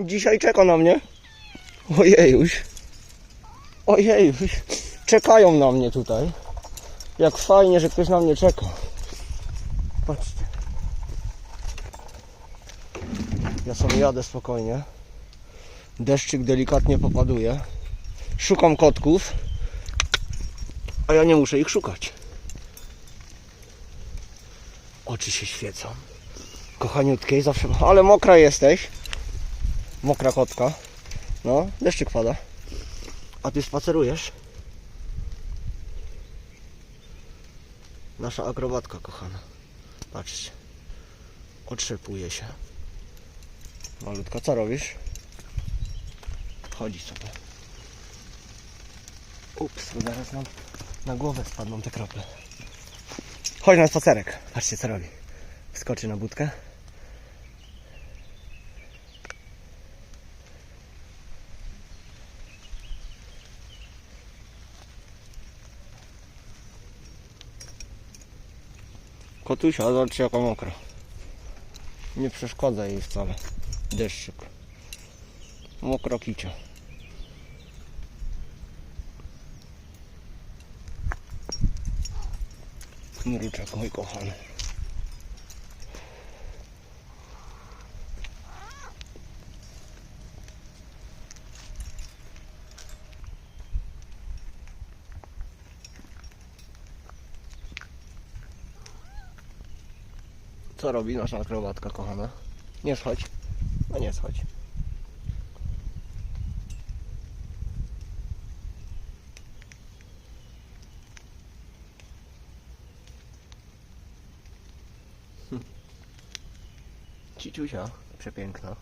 Dzisiaj czeka na mnie. Ojejuś. Ojejuś. Czekają na mnie tutaj. Jak fajnie, że ktoś na mnie czeka. Patrzcie. Ja sobie jadę spokojnie. Deszczyk delikatnie popaduje. Szukam kotków. A ja nie muszę ich szukać. Oczy się świecą. Kochaniutkiej zawsze. Ale mokra jesteś. Mokra kotka. No, deszczyk pada. A ty spacerujesz? Nasza akrobatka kochana. Patrzcie. Otrzepuje się. Malutka, co robisz? Chodzi sobie. Ups, bo zaraz nam na głowę spadną te krople. Chodź na spacerek. Patrzcie co robi. Wskoczy na budkę. Kotusia, zobaczcie jaka mokra. Nie przeszkadza jej wcale. Deszczyk. Mokro kicia. Mruczek mój kochany. Co robi nasza akrobatka kochana? Nie schodź. No nie schodź. Hm. Ciciusia, przepiękna.